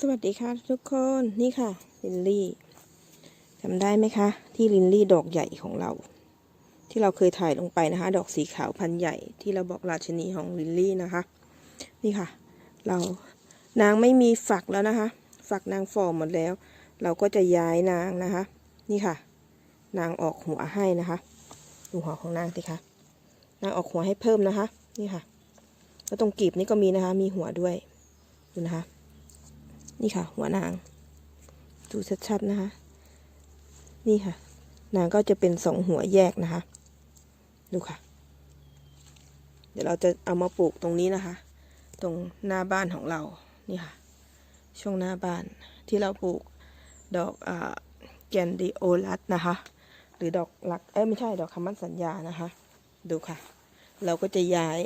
สวัสดีค่ะทุกคนนี่ค่ะ ลินลี่จำได้ไหมคะ ที่ลินลี่ดอกใหญ่ของเรา ที่เราเคยถ่ายลงไปนะคะ ดอกสีขาวพันใหญ่ที่เราบอกราชินีของลินลี่นะคะ นี่ค่ะ เรานางไม่มีฝักแล้วนะคะ ฝักนางฟอร์มหมดแล้ว เราก็จะย้ายนางนะคะ นี่ค่ะ นางออกหัวให้นะคะดูหัวของนางสิคะนางออกหัวให้เพิ่มนะคะ นี่ค่ะ แล้วตรงกีบนี่ก็มีนะคะ มีหัวด้วยดูนะคะ นี่ค่ะ หัวนาง ดูชัดๆนะคะ นี่ค่ะ นางก็จะเป็นสองหัวแยกนะคะ ดูค่ะ เดี๋ยวเราจะเอามาปลูกตรงนี้นะคะ ตรงหน้าบ้านของเรา นี่ค่ะ ช่วงหน้าบ้านที่เราปลูกดอกอแกนดิโอลัสนะคะ หรือดอกหลัก เอ้ยไม่ใช่ดอกคำมั่นสัญญานะคะ ดูค่ะ เราก็จะย้าย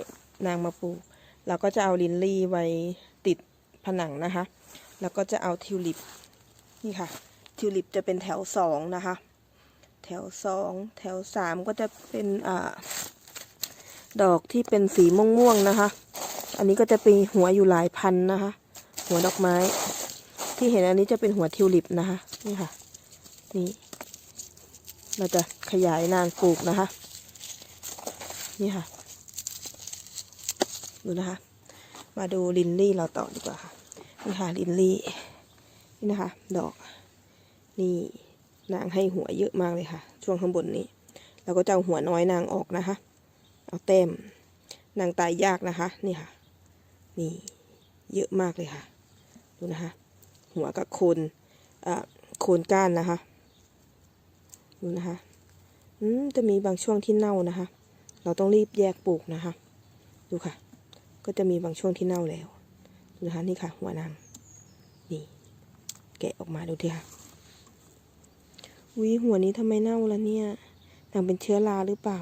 นางมาปลูก เราก็จะเอาลินลี่ไว้ติดผนังนะคะ แล้วก็จะเอาทิวลิป นี่ค่ะ ทิวลิปจะเป็นแถวสองนะคะ แถวสองแถวสามก็จะเป็นอ่าดอกที่เป็นสีม่วงๆนะคะ อันนี้ก็จะเป็นหัวอยู่หลายพันนะคะ หัวดอกไม้ ที่เห็นอันนี้จะเป็นหัวทิวลิปนะคะ นี่ค่ะ นี่ เราจะขยายนางปลูกนะคะ นี่ค่ะ ดูนะคะ มาดูลินลี่เราต่อดีกว่าค่ะ นี่ค่ะลินลี่นี่นะคะ ดอก นี่นางให้หัวเยอะมากเลยค่ะ ช่วงข้างบนนี้เราก็จะเอาหัวน้อยนางออกนะคะ เอาเต็มนางตายยากนะคะ นี่ค่ะ นี่เยอะมากเลยค่ะ ดูนะคะ หัวกับโคนอ่าโคนก้านนะคะ ดูนะคะอืมจะมีบางช่วงที่เน่านะคะ เราต้องรีบแยกปลูกนะคะ ดูค่ะ ก็จะมีบางช่วงที่เน่าแล้ว นะคะนี่ค่ะหัวนางนี่แกะออกมาดูทีค่ะวิหัวนี้ทำไมเน่าล่ะเนี่ยนางเป็นเชื้อราหรือเปล่า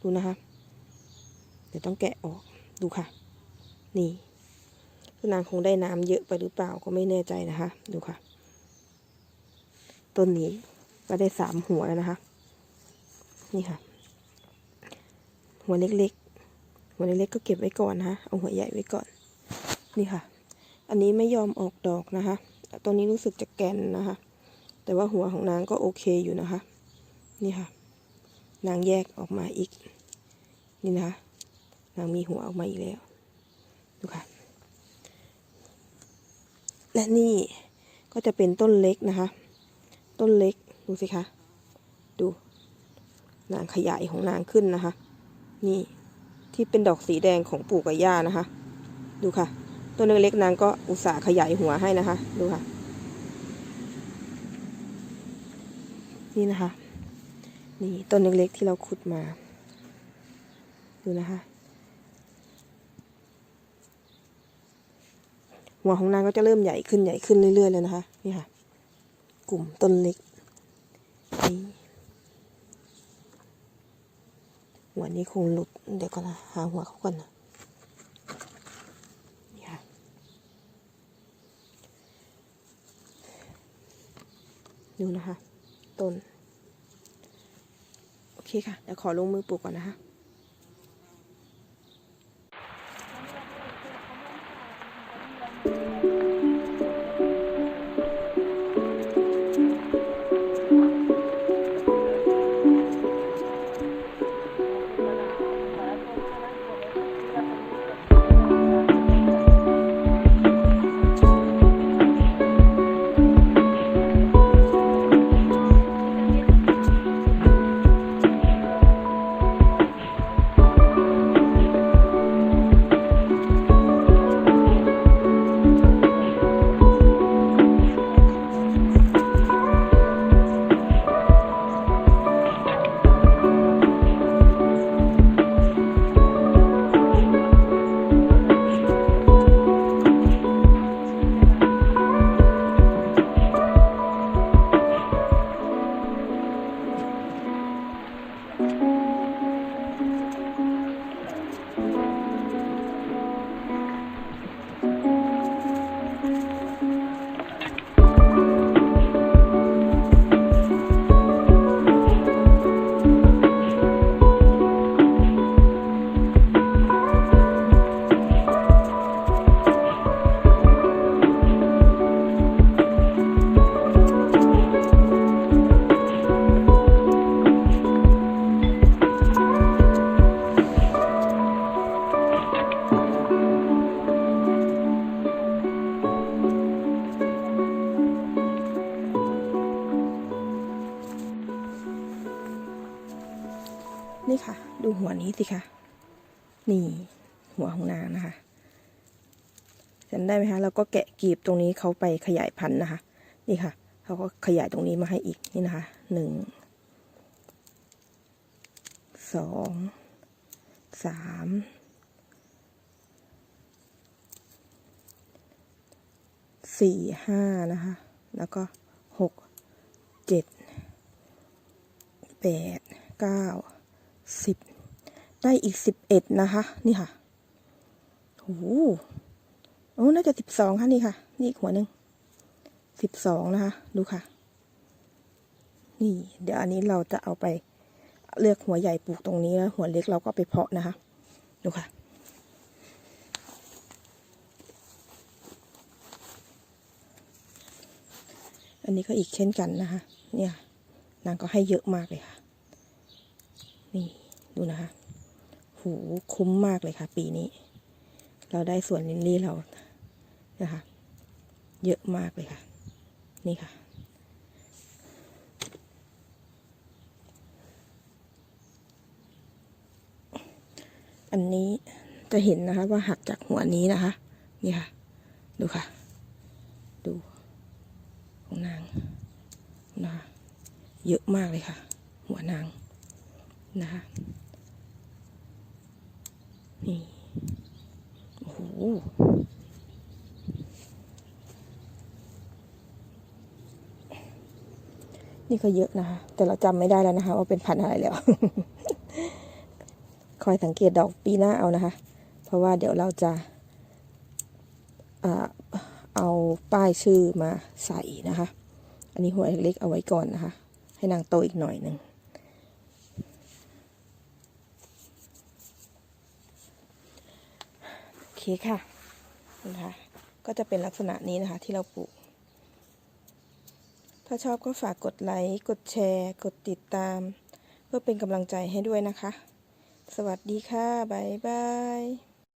ดูนะคะเดี๋ยวต้องแกะออกดูค่ะ นี่คือนางคงได้น้ำเยอะไปหรือเปล่าก็ไม่แน่ใจนะคะ ดูค่ะ ต้นนี้ก็ได้สามหัวแล้วนะคะ นี่ค่ะ หัวเล็กๆ หัวเล็กๆก็เก็บไว้ก่อนนะคะเอาหัวใหญ่ไว้ก่อน นี่ค่ะ อันนี้ไม่ยอมออกดอกนะคะ ตอนนี้รู้สึกจะแกนนะคะ แต่ว่าหัวของนางก็โอเคอยู่นะคะ นี่ค่ะ นางแยกออกมาอีก นี่นะคะ นางมีหัวออกมาอีกแล้ว ดูค่ะ และนี่ก็จะเป็นต้นเล็กนะคะ ต้นเล็ก ดูสิคะ ดู นางขยายของนางขึ้นนะคะ นี่ที่เป็นดอกสีแดงของปู่กับย่านะคะ ดูค่ะ ต้นเล็กๆนางก็อุตส่าห์ขยายหัวให้นะคะ ดูค่ะ นี่นะคะ นี่ต้นเล็กๆที่เราขุดมา ดูนะคะ หัวของนางก็จะเริ่มใหญ่ขึ้นใหญ่ขึ้นเรื่อยๆเลยนะคะ นี่ค่ะ กลุ่มต้นเล็กนี่หัวนี้คงหลุด เดี๋ยวก่อนนะหาหัวเขาก่อนนะนี่ค่ะ ดูนะคะ ต้น โอเคค่ะ เดี๋ยวขอลงมือปลูกก่อนนะคะ นี่ค่ะ ดูหัวนี้สิคะนี่หัวของนางนะคะจำได้ไหมคะเราก็แกะกีบตรงนี้เขาไปขยายพันธุ์นะคะ นี่ค่ะเขาก็ขยายตรงนี้มาให้อีกนี่นะคะหนึ่งสองสามสี่ห้านะคะ แล้วก็หกเจ็ดแปดเก้า สิบได้อีกสิบเอ็ดนะคะ นี่ค่ะโอ้โหโอ้น่าจะสิบสองค่ะนี่ค่ะ นี่อีกหัวหนึ่งสิบสองนะคะ ดูค่ะ นี่ เดี๋ยวอันนี้เราจะเอาไปเลือกหัวใหญ่ปลูกตรงนี้แล้วหัวเล็กเราก็ไปเพาะนะคะ ดูค่ะ อันนี้ก็อีกเช่นกันนะคะ เนี่ยนางก็ให้เยอะมากเลยค่ะ นี่ ดูนะคะ หูคุ้มมากเลยค่ะ ปีนี้ เราได้ส่วนลินลี่เรานะคะ เยอะมากเลยค่ะ นี่ค่ะ อันนี้จะเห็นนะคะว่าหักจากหัวนี้นะคะ นี่ค่ะ ดูค่ะ ดูของนางนะคะเยอะมากเลยค่ะ หัวนางนะคะ นี่ โอ้โหนี่ก็เยอะนะคะ แต่เราจำไม่ได้แล้วนะคะ ว่าเป็นพันธุ์อะไรแล้ว คอยสังเกตดอกปีหน้าเอานะคะ เพราะว่าเดี๋ยวเราจะอ่าเอาป้ายชื่อมาใส่นะคะ อันนี้หัวเล็กๆเอาไว้ก่อนนะคะ ให้นางโตอีกหน่อยหนึ่ง โอ เคค่ะนะคะก็จะเป็นลักษณะนี้นะคะที่เราปลูก ถ้าชอบก็ฝากกดไลค์ กดแชร์ กดติดตาม เพื่อเป็นกำลังใจให้ด้วยนะคะ สวัสดีค่ะ บ๊ายบาย